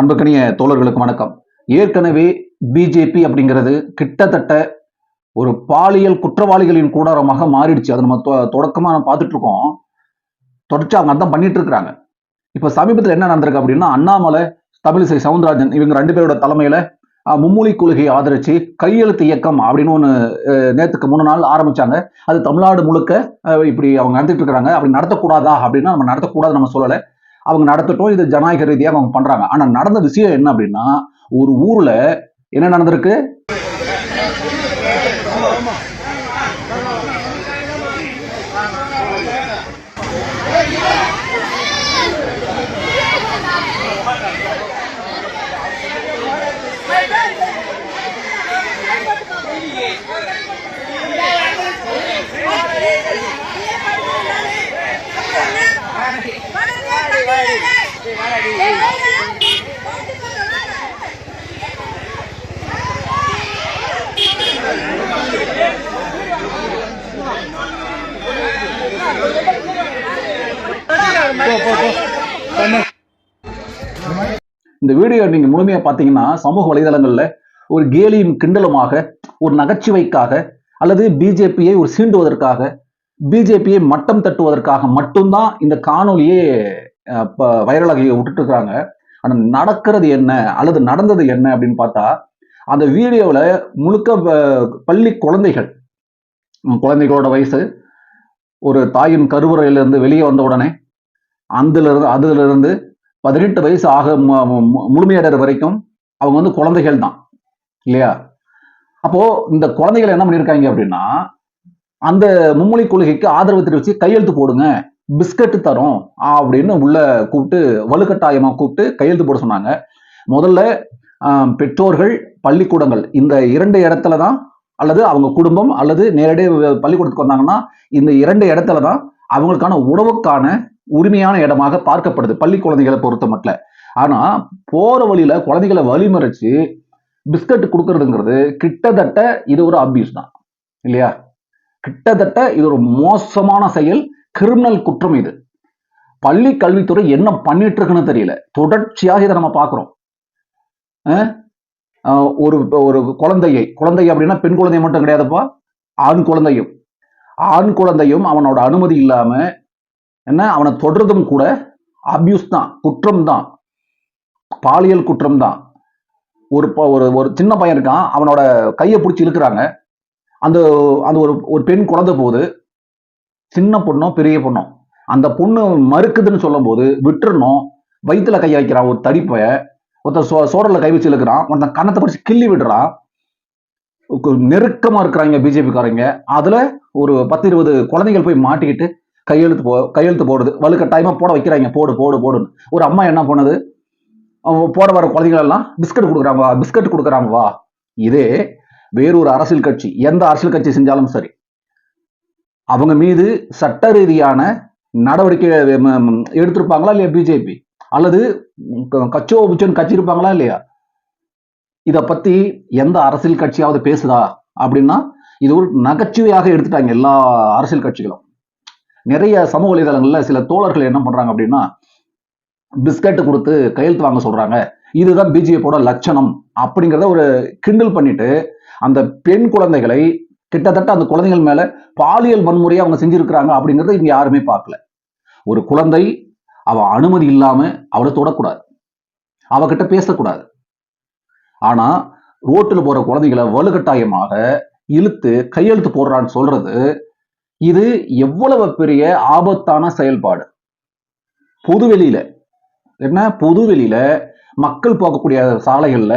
அன்புக்கணிய தோழர்களுக்கு வணக்கம். ஏற்கனவே பிஜேபி அப்படிங்கிறது கிட்டத்தட்ட ஒரு பாலியல் குற்றவாளிகளின் கூடாரமாக மாறிடுச்சு. அதை நம்ம தொ- நம்ம பார்த்துட்டு இருக்கோம் தொடர்ச்சி அவங்க அதான் பண்ணிட்டு இருக்கிறாங்க இப்போ சமீபத்தில் என்ன நடந்திருக்கு அப்படின்னா அண்ணாமலை தமிழிசை சவுந்தரராஜன் இவங்க ரெண்டு பேரோட தலைமையில மும்மொழி கொள்கையை ஆதரிச்சு கையெழுத்து இயக்கம் அப்படின்னு ஒன்று நேற்றுக்கு மூணு நாள் ஆரம்பிச்சாங்க. அது தமிழ்நாடு முழுக்க இப்படி அவங்க நடத்திட்டு இருக்கிறாங்க அப்படி நடத்தக்கூடாதா அப்படின்னா நம்ம நடத்தக்கூடாது நம்ம சொல்லலை. அவங்க நடத்தட்டும் இது ஜனநாயக ரீதியாக அவங்க பண்றாங்க. ஆனா நடந்த விஷயம் என்ன அப்படின்னா ஒரு ஊர்ல என்ன நடந்திருக்கு? இந்த வீடியோ நீங்க முழுமையா பாத்தீங்கன்னா சமூக வலைதளங்கள்ல ஒரு கேலியும் கிண்டலுமாக ஒரு நகைச்சுவைக்காக அல்லது பிஜேபியை ஒரு சீண்டுவதற்காக பிஜேபியை மட்டம் தட்டுவதற்காக மட்டும்தான் இந்த காணொலியே அஹ், வைரலாகி விட்டுட்டு இருக்கிறாங்க ஆனா நடக்கிறது என்ன அல்லது நடந்தது என்ன அப்படின்னு பார்த்தா அந்த வீடியோவில் முழுக்க பள்ளி குழந்தைகள் குழந்தைகளோட வயசு ஒரு தாயின் கருவறையிலிருந்து வெளியே வந்த உடனே அதுல இருந்து அதுல இருந்து பதினெட்டு வயசு ஆக மு- மு- முழுமையடைற வரைக்கும் அவங்க வந்து குழந்தைகள் தான் இல்லையா? அப்போ இந்த குழந்தைகள் என்ன பண்ணியிருக்காங்க அப்படின்னா அந்த மும்மொழி கொள்கைக்கு ஆதரவு தெரிவிச்சு கையெழுத்து போடுங்க பிஸ்கட் தரும் அப்படின்னு உள்ள கூப்பிட்டு வலுக்கட்டாயமா கூப்பிட்டு கையெழுத்து போட சொன்னாங்க. முதல்ல பெற்றோர்கள் பள்ளிக்கூடங்கள் இந்த இரண்டு இடத்துல தான் அல்லது அவங்க குடும்பம் அல்லது நேரடியாக பள்ளிக்கூடத்துக்கு வந்தாங்கன்னா இந்த இரண்டு இடத்துல தான் அவங்களுக்கான உணவுக்கான உரிமையான இடமாக பார்க்கப்படுது. பள்ளி குழந்தைகளை பொறுத்த மட்டும். ஆனா போற வழியில குழந்தைகளை வழிமறைச்சு பிஸ்கட் கொடுக்கறதுங்கிறது கிட்டத்தட்ட இது ஒரு அபியூஸ் தான். இல்லையா? கிட்டத்தட்ட இது ஒரு மோசமான செயல் கிரிமினல் குற்றம் இது. பள்ளி கல்வித்துறை என்ன பண்ணிட்டு இருக்குன்னு தெரியல. தொடர்ச்சியாக இதை நம்ம பார்க்குறோம். ஒரு ஒரு குழந்தையை குழந்தை அப்படின்னா பெண் குழந்தை மட்டும் கிடையாதுப்பா. ஆண் குழந்தையும். ஆண் குழந்தையும் அவனோட அனுமதி இல்லாம என்ன? அவனை தொடர்றதும் கூட அபியூஸ் தான் குற்றம் தான். பாலியல் குற்றம் தான். ஒரு ப- ஒரு ஒரு சின்ன பையன் இருக்கான் அவனோட கையை பிடிச்சி இழுக்கிறாங்க. அந்த அந்த ஒரு ஒரு பெண் குழந்தை போது சின்ன பொண்ணோ பெரிய பொண்ணோ அந்த பொண்ணு மறுக்குதுன்னு சொல்லும் போது விட்டுறணும். வயிற்றுல கை வைக்கிறான் ஒரு தடிப்பைய. ஒருத்தன் சோ சோடல கை வச்சு இழுக்கிறான் ஒருத்தன் கன்னத்தை பிடிச்சி கிள்ளி விடுறான். நெருக்கமாக இருக்கிறாங்க பிஜேபிக்காரங்க அதில் ஒரு பத்து இருபது குழந்தைகள் போய் மாட்டிக்கிட்டு கையெழுத்து போ கையெழுத்து போடுது. வலுக்கட்டாயமாக போட வைக்கிறாங்க. போடு போடு போடுன்னு. ஒரு அம்மா என்ன பண்ணுது? அவங்க போட வர குழந்தைங்களெல்லாம் பிஸ்கட் கொடுக்குறாங்க வா பிஸ்கட் கொடுக்குறாங்க வா. இதே வேறொரு அரசியல் கட்சி எந்த அரசியல் கட்சி செஞ்சாலும் சரி அவங்க மீது சட்ட ரீதியான நடவடிக்கை எடுத்திருப்பாங்களா இல்லையா பிஜேபி? அல்லது கச்சோ புச்சோன்னு கட்சி இருப்பாங்களா இல்லையா? இதை பத்தி எந்த அரசியல் கட்சியாவது பேசுதா? அப்படின்னா இது ஒரு நகைச்சுவையாக எடுத்துட்டாங்க எல்லா அரசியல் கட்சிகளும். நிறைய சமூக வலைதளங்கள்ல சில தோழர்கள் என்ன பண்றாங்க அப்படின்னா பிஸ்கட் கொடுத்து கையெழுத்து வாங்க சொல்றாங்க. இதுதான் பிஜேபியோட லட்சணம் அப்படிங்கிறத ஒரு கிண்டல் பண்ணிட்டு அந்த பெண் குழந்தைகளை கிட்டத்தட்ட அந்த குழந்தைகள் மேல பாலியல் வன்முறையை அவங்க செஞ்சிருக்கிறாங்க அப்படிங்கிறத இங்க யாருமே பார்க்கல. ஒரு குழந்தை அவ அனுமதி இல்லாம அவளை தொடக்கூடாது. அவகிட்ட பேசக்கூடாது. ஆனா ரோட்டுல போற குழந்தைகளை வலுக்கட்டாயமாக இழுத்து கையெழுத்து போடுறான்னு சொல்றது இது எவ்வளவு பெரிய ஆபத்தான செயல்பாடு? பொதுவெளியில. என்ன? பொதுவெளியில மக்கள் போகக்கூடிய சாலைகள்ல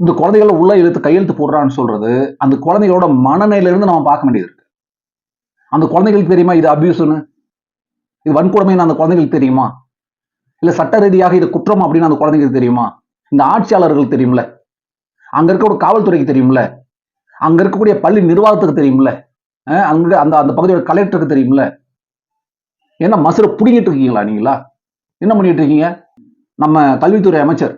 இந்த குழந்தைகளை உள்ள இழுத்து கையெழுத்து போடுறான்னு சொல்றது அந்த குழந்தைகளோட மனநிலையில இருந்து நம்ம பார்க்க வேண்டியது இருக்கு. அந்த குழந்தைகளுக்கு தெரியுமா? இது அபியூஸ்னு இது வன்கொடுமைன்னு அந்த குழந்தைகளுக்கு தெரியுமா? இல்ல சட்ட ரீதியாக இது குற்றம் அப்படின்னு அந்த குழந்தைங்களுக்கு தெரியுமா? இந்த ஆட்சியாளர்களுக்கு தெரியும்ல. அங்க இருக்க காவல்துறைக்கு தெரியும்ல. அங்க இருக்கக்கூடிய பள்ளி நிர்வாகத்துக்கு தெரியும்ல. அங்கே அந்த அந்த பகுதியோட கலெக்டருக்கு தெரியும்ல? என்ன மசுரை பிடிங்கிட்டு இருக்கீங்களா நீங்களா? என்ன பண்ணிட்டு இருக்கீங்க? நம்ம கல்வித்துறை அமைச்சர்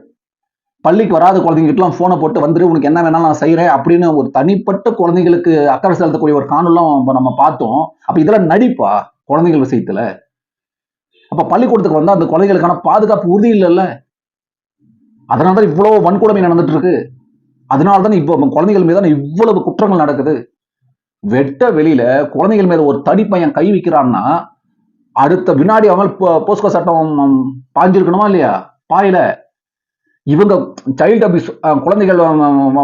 பள்ளிக்கு வராத குழந்தைங்கிட்டலாம் ஃபோனை போட்டு வந்துட்டு உனக்கு என்ன வேணாலும் நான் செய்கிறேன் அப்படின்னு ஒரு தனிப்பட்ட குழந்தைகளுக்கு அக்கறை செலுத்தக்கூடிய ஒரு காணொலாம் நம்ம பார்த்தோம். அப்போ இதெல்லாம் நடிப்பா குழந்தைகள் விஷயத்தில்? அப்போ பள்ளிக்கூடத்துக்கு வந்தால் அந்த குழந்தைகளுக்கான பாதுகாப்பு உறுதி இல்லைல்ல? அதனால தான் இவ்வளவு வன்கொடுமை நடந்துட்டு இருக்கு. அதனால தான் இப்போ குழந்தைகள் மீதான இவ்வளவு குற்றங்கள் நடக்குது? வெட்ட வெளியில குழந்தைகள் மேல ஒரு தடி பையன் கை வைக்கிறான்னா அடுத்த வினாடி அவங்க போ- போஸ்கோ சட்டம் பாஞ்சிருக்கணுமா இல்லையா? பாயில. இவங்க சைல்டு அபியூஸ் குழந்தைகள்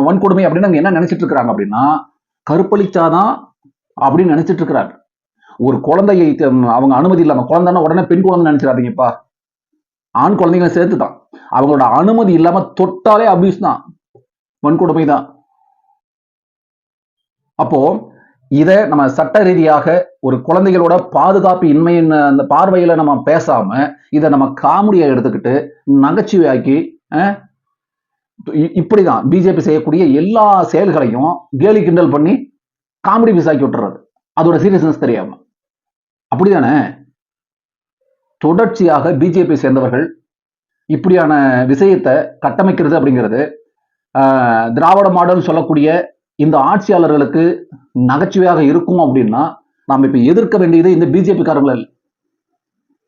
வன்கொடுமை அப்படின்னு என்ன நினைச்சிட்டு இருக்காங்க அப்படின்னா கருப்பளிச்சாதான் அப்படின்னு நினைச்சிட்டு இருக்கிறாங்க ஒரு குழந்தையை அவங்க அனுமதி இல்லாம குழந்தைன்னா உடனே பெண் குழந்தை நினைச்சிடாதீங்கப்பா. ஆண் குழந்தைங்களை சேர்த்து தான் அவங்களோட அனுமதி இல்லாம தொட்டாலே அபியூஸ் தான். வன்கொடுமை தான் அப்போ இதை நம்ம சட்ட ரீதியாக ஒரு குழந்தைகளோட பாதுகாப்பு இன்மையின் அந்த பார்வையில நம்ம பேசாம இதை நம்ம காமெடியா எடுத்துக்கிட்டு நகைச்சுவையாக்கி அஹ், இ- இப்படிதான் பிஜேபி செய்யக்கூடிய எல்லா செயல்களையும் கேலி கிண்டல் பண்ணி காமெடி பீஸ் ஆக்கி விட்டுறது. அதோட சீரியஸ்னஸ் தெரியாம. அப்படிதானே? தொடர்ச்சியாக பிஜேபி சேர்ந்தவர்கள் இப்படியான விஷயத்தை கட்டமைக்கிறது அப்படிங்கிறது ஆஹ், திராவிட மாடல் சொல்லக்கூடிய இந்த ஆட்சியாளர்களுக்கு நகைச்சுவையாக இருக்கும் அப்படின்னா நாம் இப்போ எதிர்க்க வேண்டியது இந்த பிஜேபி காரங்கள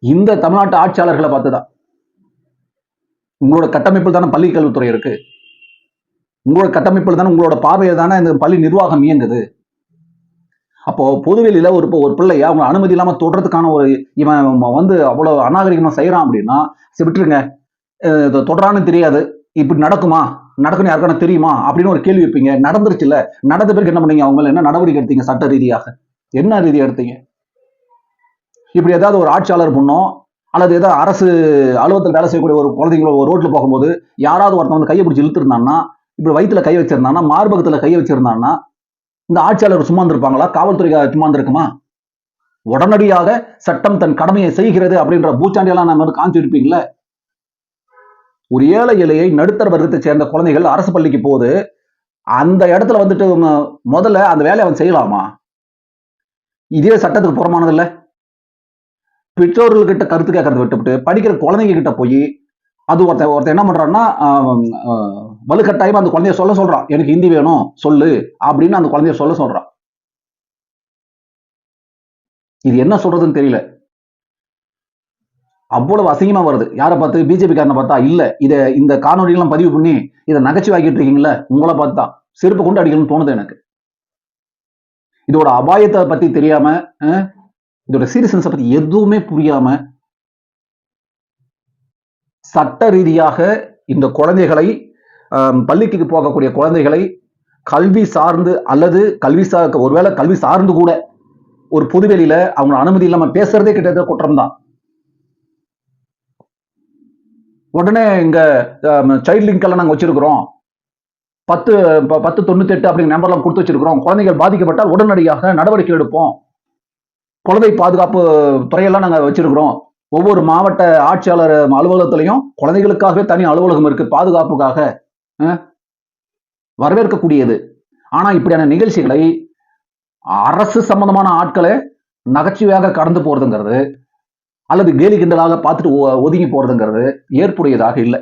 இந்த தமிழ்நாட்டு ஆட்சியாளர்களை பார்த்துதான். உங்களோட கட்டமைப்பில் தானே பள்ளி கல்வித்துறை இருக்கு. உங்களோட கட்டமைப்பில் தானே உங்களோட பார்வையில் தானே இந்த பள்ளி நிர்வாகம் இயங்குது. அப்போ பொதுவெளியில ஒரு ஒரு பிள்ளைய அவங்க அனுமதி இல்லாம தொடுறதுக்கான ஒரு இவன் வந்து அவ்வளவு அநாகரிகமா செய்யறான் அப்படின்னா சரி விட்டுருங்க. தொடரான்னு தெரியாது. இப்படி நடக்குமா? நடக்குன்னு யாருக்கான தெரியுமா? அப்படின்னு ஒரு கேள்வி வைப்பீங்க. நடந்துருச்சுல நடந்த பிறகு என்ன பண்ணீங்க? அவங்க என்ன நடவடிக்கை எடுத்தீங்க? சட்ட ரீதியாக. என்ன ரீதியாக எடுத்தீங்க? இப்படி ஏதாவது ஒரு ஆட்சியாளர் பண்ணோம் அல்லது ஏதாவது அரசு அலுவலகத்தில் வேலை செய்யக்கூடிய ஒரு குழந்தைங்களோ ஒரு ரோட்ல போகும்போது யாராவது ஒருத்தன் வந்து கையை பிடிச்சி இழுத்துருந்தான்னா இப்படி வயித்துல கை வச்சிருந்தான்னா மார்பகத்துல கை வச்சிருந்தான்னா இந்த ஆட்சியாளர் சும்மா இருந்திருப்பாங்களா? காவல்துறை சும்மா இருந்திருக்குமா? உடனடியாக சட்டம் தன் கடமையை செய்கிறது அப்படின்ற பூச்சாண்டியெல்லாம் நம்ம வந்து காமிச்சிருப்பீங்களே ஒரு ஏழை இலையை நடுத்தர வர்க்கத்தை சேர்ந்த குழந்தைகள் அரசு பள்ளிக்கு போகுது அந்த இடத்துல வந்துட்டு முதல்ல அந்த வேலையை அவன் செய்யலாமா? இதே சட்டத்துக்கு புறமானது இல்ல பெற்றோர்கள் கிட்ட கருத்து கேட்கறத விட்டுவிட்டு படிக்கிற குழந்தைங்க கிட்ட போய் அது ஒருத்தன் ஒருத்தன் என்ன பண்றான்னா வலுக்கட்டாயமா அந்த குழந்தைய சொல்ல சொல்றான். எனக்கு ஹிந்தி வேணும் சொல்லு அப்படின்னு அந்த குழந்தைய சொல்ல சொல்றான். இது என்ன சொல்றதுன்னு தெரியல. அவ்வளவு அசிங்கமா வருது. யாரை பார்த்து? பிஜேபி காரனை பார்த்தா இல்ல. இத இந்த காணொலியெல்லாம் பதிவு பண்ணி இதை நகைச்சுவாக்கிட்டு இருக்கீங்களே உங்களை பார்த்து தான் செருப்பு கொண்டு அடிக்கணும்னு தோணுது எனக்கு. இதோட அபாயத்தை பத்தி தெரியாம இதோட சீரியஸ்னஸை பத்தி எதுவுமே புரியாம சட்ட ரீதியாக இந்த குழந்தைகளை பள்ளிக்கு போகக்கூடிய குழந்தைகளை கல்வி சார்ந்து அல்லது கல்வி சார் ஒருவேளை கல்வி சார்ந்து கூட ஒரு பொதுவெளியில அவங்க அனுமதி இல்லாம பேசுறதே கிட்டத்தட்ட குற்றம் தான். உடனே இங்கே சைல்ட் லிங்க் எல்லாம் நாங்கள் வச்சிருக்கிறோம். பத்து பத்து தொண்ணூத்தி எட்டு அப்படிங்கிற நம்பர்லாம் கொடுத்து வச்சிருக்கிறோம். குழந்தைகள் பாதிக்கப்பட்டால் உடனடியாக நடவடிக்கை எடுப்போம். குழந்தை பாதுகாப்பு துறையெல்லாம் நாங்கள் வச்சிருக்கிறோம். ஒவ்வொரு மாவட்ட ஆட்சியாளர் அலுவலகத்திலையும் குழந்தைகளுக்காகவே தனி அலுவலகம் இருக்கு பாதுகாப்புக்காக வரவேற்கக்கூடியது. ஆனா இப்படியான நிகழ்ச்சிகளை அரசு சம்பந்தமான ஆட்களை நகைச்சுவையாக கடந்து போறதுங்கிறது அல்லது கேலி கிண்டலாக பார்த்துட்டு ஒதுங்கி போறதுங்கிறது ஏற்புடையதாக இல்லை.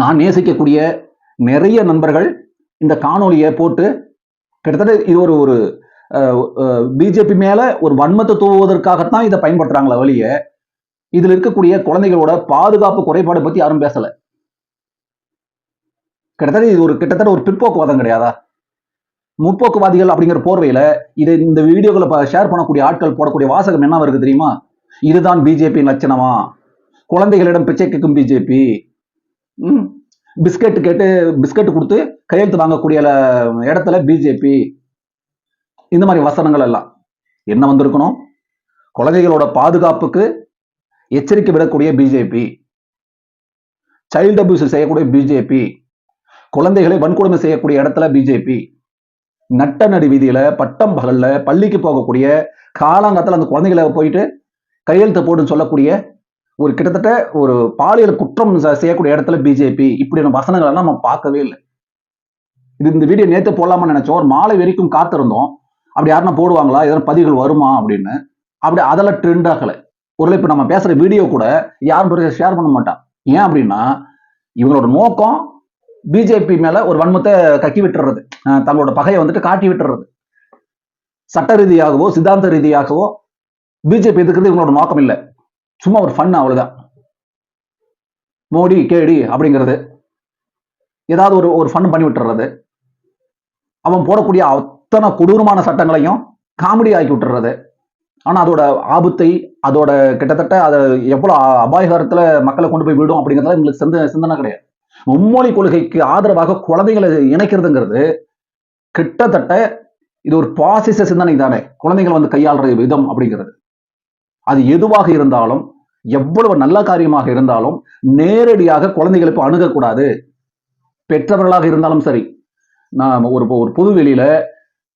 நான் நேசிக்கக்கூடிய நிறைய நண்பர்கள் இந்த காணொலியை போட்டு கிட்டத்தட்ட இது ஒரு ஒரு பிஜேபி மேல ஒரு வன்மத்தை தூவுவதற்காகத்தான் இதை பயன்படுத்துறாங்களே வழிய இதுல இருக்கக்கூடிய குழந்தைகளோட பாதுகாப்பு குறைபாடு பத்தி யாரும் பேசல. கிட்டத்தட்ட இது ஒரு கிட்டத்தட்ட ஒரு பிற்போக்குவாதம் கிடையாதா? முற்போக்குவாதிகள் அப்படிங்கிற போர்வையில இதை இந்த வீடியோக்களை ஷேர் பண்ணக்கூடிய ஆட்கள் போடக்கூடிய வாசகம் என்ன வருது தெரியுமா? இதுதான் பிஜேபி லட்சணமா? குழந்தைகளிடம் பிச்சை கேட்கும் பிஜேபி. பிஸ்கட் கேட்டு பிஸ்கட் கொடுத்து கையெழுத்து வாங்கக்கூடிய இடத்துல பிஜேபி. இந்த மாதிரி வசனங்கள் எல்லாம். என்ன வந்திருக்கணும்? குழந்தைகளோட பாதுகாப்புக்கு எச்சரிக்கை விடக்கூடிய பிஜேபி. சைல்டு அபியூஸ் செய்யக்கூடிய பிஜேபி. குழந்தைகளை வன்கொடுமை செய்யக்கூடிய இடத்துல பிஜேபி. நட்ட நடு வீதியில பட்டம் பகல்ல பள்ளிக்கு போகக்கூடிய காலாங்கத்தில் அந்த குழந்தைகளை போயிட்டு கையெழுத்து போடுன்னு சொல்லக்கூடிய ஒரு கிட்டத்தட்ட ஒரு பாலியல் குற்றம் செய்யக்கூடிய இடத்துல பிஜேபி இப்படியான வசனங்கள் எல்லாம் நம்ம பார்க்கவே இல்லை. இது இந்த வீடியோ நேத்து போடலாமா நினைச்சோம். ஒரு மாலை வரைக்கும் காத்திருந்தோம். அப்படி யாருன்னா போடுவாங்களா? எதனா பதிவுகள் வருமா அப்படின்னு. அப்படி அதெல்லாம் ட்ரெண்ட் ஆகலை. ஒரு இப்போ நம்ம பேசுற வீடியோ கூட யாரும் ஷேர் பண்ண மாட்டான். ஏன் அப்படின்னா இவங்களோட நோக்கம் பிஜேபி மேல ஒரு வன்மத்தை கக்கி விட்டுறது. தங்களோட பகையை வந்துட்டு காட்டி விட்டுறது. சட்ட ரீதியாகவோ சித்தாந்த ரீதியாகவோ பிஜேபி எதுக்குறது இவங்களோட நோக்கம் இல்லை. சும்மா ஒரு ஃபன் அவ்வளவுதான். மோடி கேடி அப்படிங்கிறது. ஏதாவது ஒரு ஒரு ஃபன் பண்ணி விட்டுறது. அவன் போடக்கூடிய அத்தனை கொடூரமான சட்டங்களையும் காமெடி ஆக்கி விட்டுறது. ஆனால் அதோட ஆபத்தை அதோட கிட்டத்தட்ட அதை எவ்வளோ அபாயகரத்தில் மக்களை கொண்டு போய் விடும் அப்படிங்கிறதுல எங்களுக்கு சிந்த சிந்தனை கிடையாது. மும்மொழி கொள்கைக்கு ஆதரவாக குழந்தைகளை இணைக்கிறதுங்கிறது கிட்டத்தட்ட இது ஒரு பாசிச சிந்தனை தானே. குழந்தைகள் வந்து கையாளுற விதம் அப்படிங்கிறது. அது எதுவாக இருந்தாலும் எவ்வளவு நல்ல காரியமாக இருந்தாலும் நேரடியாக குழந்தைகளுக்கு அணுகக்கூடாது. பெற்றவர்களாக இருந்தாலும் சரி நான் ஒரு ஒரு பொது வெளியில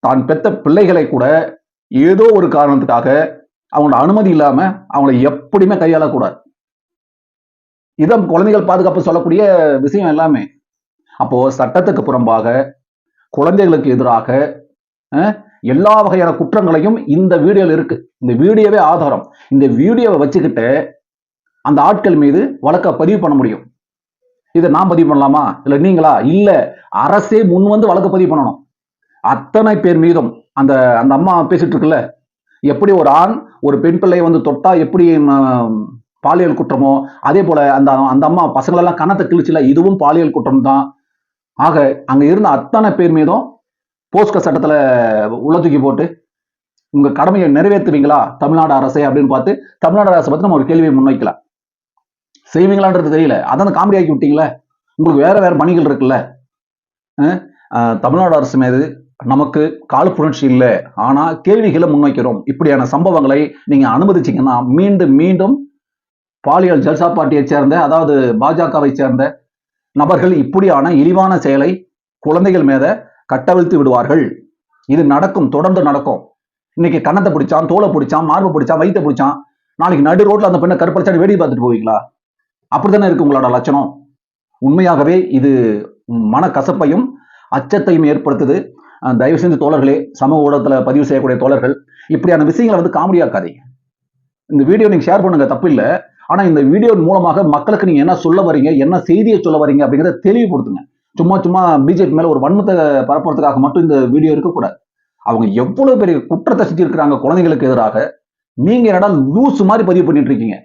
தான் பெற்ற பிள்ளைகளை கூட ஏதோ ஒரு காரணத்துக்காக அவங்களோட அனுமதி இல்லாம அவங்கள எப்படியுமே கையாளக்கூடாது. இதான் குழந்தைகள் பாதுகாப்பு சொல்லக்கூடிய விஷயம் எல்லாமே. அப்போ சட்டத்துக்கு புறம்பாக குழந்தைகளுக்கு எதிராக எல்லா வகையான குற்றங்களையும் இந்த வீடியோவில் இருக்கு. இந்த வீடியோவே ஆதாரம். இந்த வீடியோவை வச்சுக்கிட்டு அந்த ஆட்கள் மீது வழக்க பதிவு பண்ண முடியும். இதை நான் பதிவு பண்ணலாமா? இல்ல நீங்களா? இல்ல அரசே முன் வந்து வழக்கு பதிவு பண்ணணும். அத்தனை பேர் மீதும் அந்த அந்த அம்மா பேசிட்டு இருக்குல்ல? எப்படி ஒரு ஆண் ஒரு பெண் பிள்ளையை வந்து தொட்டா எப்படி பாலியல் குற்றமோ அதே போல அந்த அந்த அம்மா பசங்களெல்லாம் கணத்தை கிழிச்சில இதுவும் பாலியல் குற்றம் தான் ஆக அங்க இருந்த அத்தனை பேர் மீதும் போஸ்கோ சட்டத்துல உள்ள தூக்கி போட்டு உங்க கடமையை நிறைவேற்றுவீங்களா தமிழ்நாடு அரசை அப்படின்னு பார்த்து தமிழ்நாடு அரசை பத்தி நம்ம ஒரு கேள்வியை முன்வைக்கலாம் செய்வீங்களான்றது தெரியல. அதான் காமெடி ஆக்கி விட்டீங்களே? உங்களுக்கு வேற வேற பணிகள் இருக்குல்ல? தமிழ்நாடு அரசு மீது நமக்கு காழ்ப்புணர்ச்சி இல்லை. ஆனா கேள்விகளை முன்வைக்கிறோம். இப்படியான சம்பவங்களை நீங்க அனுமதிச்சீங்கன்னா மீண்டும் மீண்டும் பாலியல் ஜல்சா பார்ட்டியைச் சேர்ந்த அதாவது பாஜகவை சேர்ந்த நபர்கள் இப்படியான இழிவான செயலை குழந்தைகள் மேத கட்டவிழ்த்து விடுவார்கள். இது நடக்கும் தொடர்ந்து நடக்கும். இன்னைக்கு கன்னத்தை பிடிச்சான் தோலை பிடிச்சான் மார்பை பிடிச்சான் வயித்தை பிடிச்சான். நாளைக்கு நடு ரோட்ல அந்த பெண்ணை கருப்படிச்சாடி வேடி பார்த்துட்டு போவீங்களா? அப்படித்தானே இருக்கு உங்களோட லட்சணம். உண்மையாகவே இது மன கசப்பையும் அச்சத்தையும் ஏற்படுத்துது. தயவு செஞ்சு தோழர்களே சமூக ஊடகத்தில் பதிவு செய்யக்கூடிய தோழர்கள் இப்படியான விஷயங்களை வந்து காமெடியாக்காதீங்க இந்த வீடியோ நீங்க ஷேர் பண்ணுங்க தப்பு இல்லை. ஆனா இந்த வீடியோ மூலமாக மக்களுக்கு நீங்க என்ன சொல்ல வரீங்க என்ன செய்தியை சொல்ல வரீங்க அப்படிங்கிறத தெளிவுபடுத்துங்க. சும்மா சும்மா பிஜேபி மேல ஒரு வன்மத்தை பரப்புறதுக்காக மட்டும் இந்த வீடியோ இருக்கக்கூடாது. அவங்க எவ்வளவு பெரிய குற்றத்தை செஞ்சிருக்கிறாங்க குழந்தைங்களுக்கு எதிராக. நீங்க என்னடா லூஸ் மாதிரி பதிவு பண்ணிட்டு இருக்கீங்க.